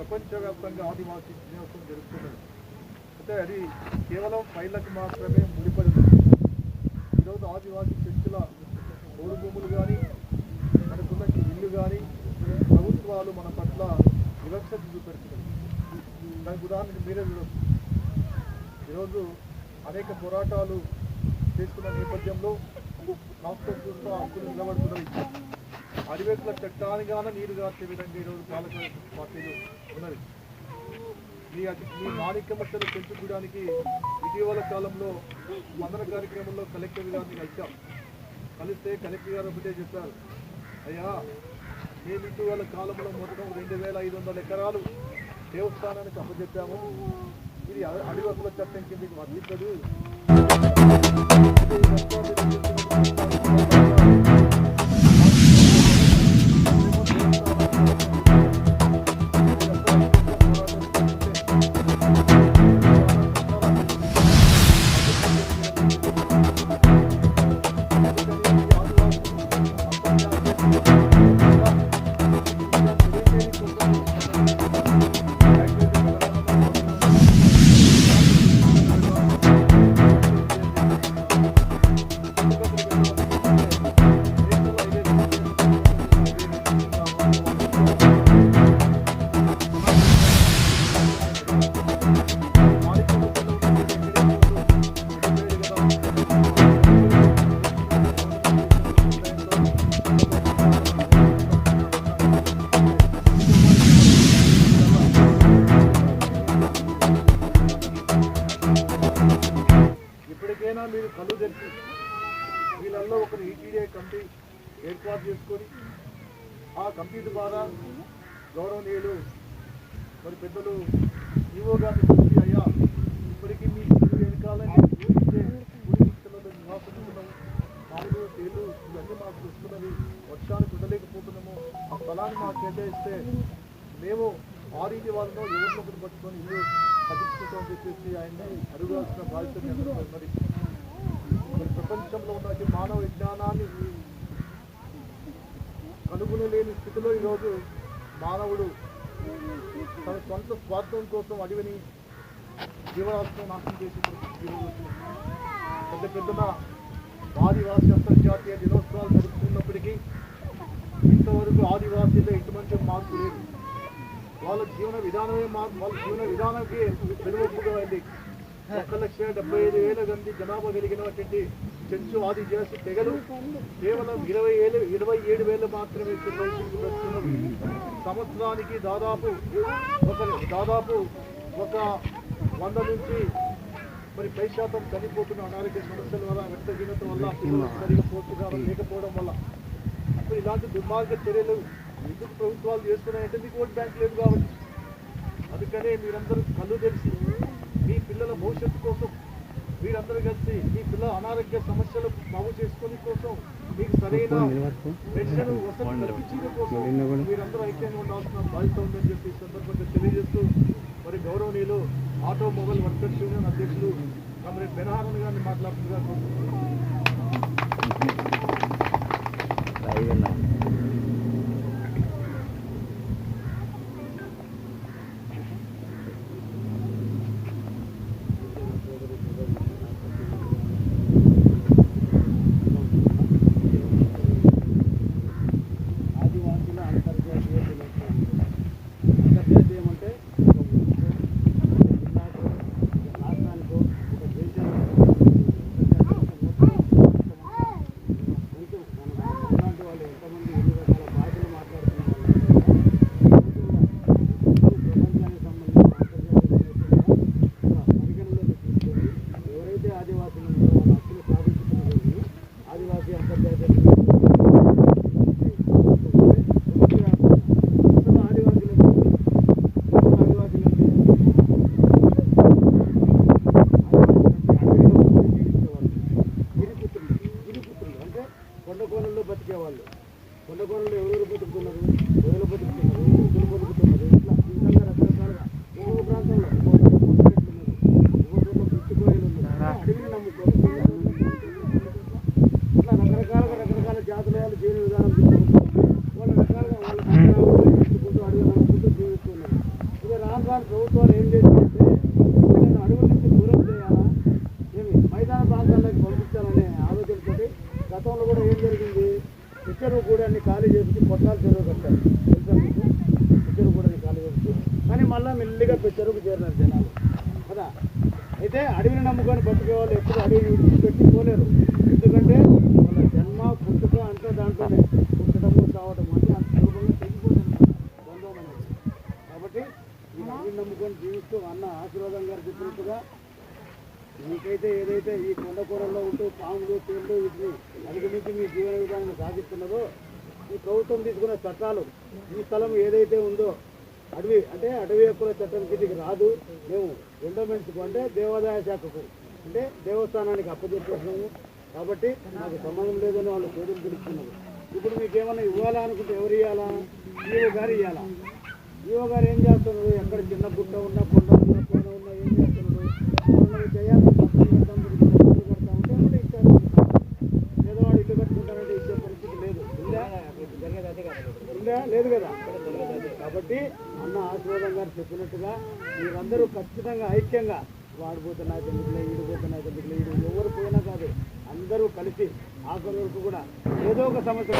ప్రపంచవ్యాప్తంగా ఆదివాసీ దినోత్సవం జరుగుతున్నది. అంటే అది కేవలం ఫైళ్ళకి మాత్రమే ముడిపడి ఈరోజు ఆదివాసీ చర్చల మూడు భూములు కానీ మనకున్న ఇల్లు కానీ ప్రభుత్వాలు మన పట్ల వివక్ష చూపెడుతున్నాయి. దానికి ఉదాహరణకి మీరే చూడొచ్చు. ఈరోజు అనేక పోరాటాలు చేస్తున్న నేపథ్యంలో రాష్ట్ర ప్రభుత్వం హక్కులు నిలబడుతున్నవి అడివేట్ల చట్టానిగాన నీరు గార్చే విధంగా ఈరోజు పాలక పార్టీలు ఉన్నది. మీ మీ మాణిక్యమత్తలు పెంచుకోవడానికి ఇటీవల కాలంలో మందన కార్యక్రమంలో కలెక్టర్ గారిని కలిసాం కలిస్తే కలెక్టర్ గారు ఒకటే చెప్పారు. అయ్యా మేము ఇటీవల కాలంలో మొత్తం రెండు వేల ఐదు వందల ఎకరాలు దేవస్థానానికి అప్పచెప్పాము ఇది అడివకుల చట్టం కిందకి వర్తించదు. ఇప్పటికైనా మీరు కళ్ళు తెరిచి వీళ్ళల్లో ఒకరు ఈటీడీఐ కమిటీ ఏర్పాటు చేసుకొని ఆ కమిటీ ద్వారా గౌరవనీయులు మరి పెద్దలు ఈవో గారిని పిలిచి అయ్యా ఇప్పటికీ మీ ఇల్లు వెనకాల మామూలు తేలు ఇవన్నీ మాకు వస్తున్నవి వర్షానికి ఉండలేకపోతున్నాము. ఆ స్థలాన్ని మాకు కేటాయిస్తే మేము ఆరింటి వాళ్ళలో ఎవరినొకరు పట్టుకొని ఇల్లు కట్టించుకుంటామని చెప్పేసి ఆయన్ని అడుగాల్సిన బాధ్యత మరి లేని స్థితిలో ఈరోజు మానవుడు తన సొంత స్వార్థం కోసం అడవిని జీవరాశిని నాశనం చేసి పెద్ద పెద్దన ఆదివాసీ అంతర్జాతీయ దినోత్సవాలు జరుపుకున్నప్పటికీ ఇంతవరకు ఆదివాసీలో ఎటువంటి మార్పు లేదు. వాళ్ళ జీవన విధానమే మార్పు వాళ్ళ జీవన విధానానికి వెలువప్పుగా ఉంది. ఒక లక్ష డెబ్బై ఐదు వేల మంది జనాభా కలిగినటువంటి చెంచు ఆది చేసి తెగలు కేవలం ఇరవై ఏళ్ళు ఇరవై ఏడు వేలు మాత్రమే సంవత్సరానికి దాదాపు ఒక దాదాపు ఒక వంద నుంచి మరి పై శాతం చనిపోతున్న అనారోగ్య సమస్యల వల్ల రక్తహీనత వల్ల పిల్లలకు సరిగా లేకపోవడం వల్ల. అప్పుడు ఇలాంటి దుర్మార్గ చర్యలు ఎందుకు ప్రభుత్వాలు చేస్తున్నాయంటే మీకు ఓట్ బ్యాంక్ లేదు కాబట్టి. అందుకనే మీరందరూ కళ్ళు తెలిసి మీ పిల్లల భవిష్యత్తు కోసం మీరందరూ కలిసి మీ పిల్లల అనారోగ్య సమస్యలు బాగు చేసుకునే కోసం మీకు సరైన పెన్షన్ వసతి కల్పించడం కోసం మీరందరూ ఐక్యంగా ఉండాల్సిన బాధ్యత ఉందని చెప్పి ఈ సందర్భంగా తెలియజేస్తూ మరి గౌరవనీయులు ఆటోమొబైల్ వర్కర్స్ యూనియన్ అధ్యక్షులు కామ్రేడ్ బెనహారన్ గారిని మాట్లాడుతుందిగా ఇద్దరు కూడా ఖాళీ చేసి పొట్టాల చెరువు కట్టారు. తెలుసా ఇద్దరు కూడా ఖాళీ చేసి కానీ మళ్ళీ మెల్లిగా చెరువుకు చేరినారు జనాలు. కదా? అయితే అడవిని నమ్ముకొని బతికే వాళ్ళు ఎప్పుడు అడవిని విడిచిపెట్టి పోలేరు. ఎందుకంటే వాళ్ళ జన్మ పుట్టుక అంతా దాంట్లోనే పుట్టడము చావడము అంటే అంత సులభంగా తెగిపోతుంది బంధం అనేది కాబట్టి ఈ అడవిని నమ్ముకొని జీవిస్తూ అన్న ఆశీర్వాదం గారు చెప్పినట్టుగా మీకైతే ఏదైతే ఈ కొండకూరల్లో ఉంటూ పాములు తేళ్ళు వీటిని అధిగమించి మీ జీవన విధానాన్ని సాగిస్తున్నదో ఈ ప్రభుత్వం తీసుకున్న చట్టాలు ఈ స్థలం ఏదైతే ఉందో అడవి అంటే అడవి హక్కుల చట్టం కిందకి రాదు. మేము ఎండోమెంట్స్కు అంటే దేవాదాయ శాఖకు అంటే దేవస్థానానికి అప్పచెప్పేసినాము. కాబట్టి నాకు సంబంధం లేదని వాళ్ళు చేతులు పిలుస్తున్నారు ఇప్పుడు మీకు ఏమైనా ఇవ్వాలా అనుకుంటే ఎవరు ఇవ్వాలా ఈవో గారు ఇవ్వాలా ఈవో గారు ఏం చేస్తున్నారు? ఎక్కడ చిన్న గుట్ట ఉన్నా కొండ ఉన్నా కోన ఉన్నా ఏం చేస్తున్నారు ఉన్నది చేయాలి పక్కన పెడతాం, దీనికి డబ్బులు కడతాం అంటే ఎవరు ఇచ్చారు పేదవాడు ఇల్లు కట్టుకుంటారంటే ఇచ్చే పరిస్థితి లేదు ఉందా ఉందా లేదు కదా కాబట్టి అన్న ఆశీర్వాదం గారు చెప్పినట్టుగా మీరందరూ ఖచ్చితంగా ఐక్యంగా వాడిపోతున్న ఎందుకులే ఈడిపోతున్న ఎందుకులే ఈడు ఎవరు పోయినా కాదు అందరూ కలిసి ఆఖరి వరకు కూడా ఏదో ఒక సమస్య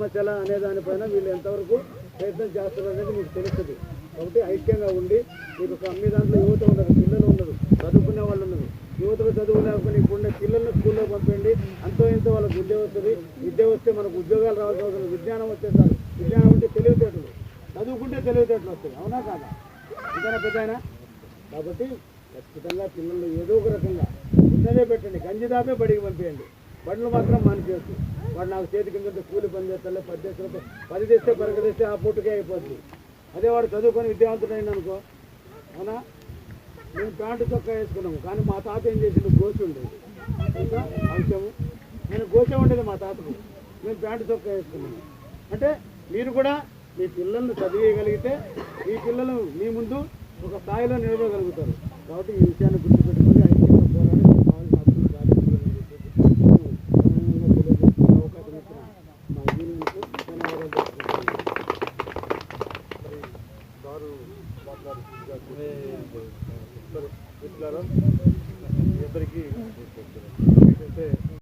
సమస్యల అనే దానిపైన వీళ్ళు ఎంతవరకు ప్రయత్నం చేస్తారు అనేది మీకు తెలుస్తుంది. కాబట్టి ఐక్యంగా ఉండి మీకు ఒక దాంట్లో యువత ఉండదు పిల్లలు ఉండదు చదువుకునే వాళ్ళు ఉండదు. యువతకు చదువు లేకపోతే ఇప్పుడున్న పిల్లల్ని స్కూల్లో పంపండి అంతో ఇంతో వాళ్ళకి విద్య వస్తుంది. విద్య వస్తే మనకు ఉద్యోగాలు రావాల్సిన అవసరం విజ్ఞానం వచ్చేసారు విజ్ఞానం అంటే తెలివితేటలు. చదువుకుంటే తెలివితేటలు వస్తాయి. అవునా కాదా? ఇదైనా పెద్ద కాబట్టి ఖచ్చితంగా పిల్లలు ఏదో ఒక రకంగా ఉన్నదే పెట్టండి. గంజి దాపే బడికి పంపించండి బండ్లు మాత్రం మానిచేయచ్చు వాడు నాకు చేతి కింద కూలి పని చేస్తాలే పది చేస్తే పది తెస్తే పరగ ఆ పూటకే అయిపోద్ది. అదే వాడు చదువుకొని విద్యావంతుడైంది అనుకో అవునా? మేము ప్యాంటు చొక్కా వేసుకున్నాము కానీ మా తాత ఏం చేసిండు? గోసి ఉండేది తెలుసా? అంశము. నేను గోసే ఉండేది మా తాతకు. మేము ప్యాంటు చొక్కా వేసుకున్నాము. అంటే మీరు కూడా మీ పిల్లల్ని చదివేయగలిగితే మీ పిల్లలు మీ ముందు ఒక స్థాయిలో నిలవగలుగుతారు కాబట్టి ఈ విషయాన్ని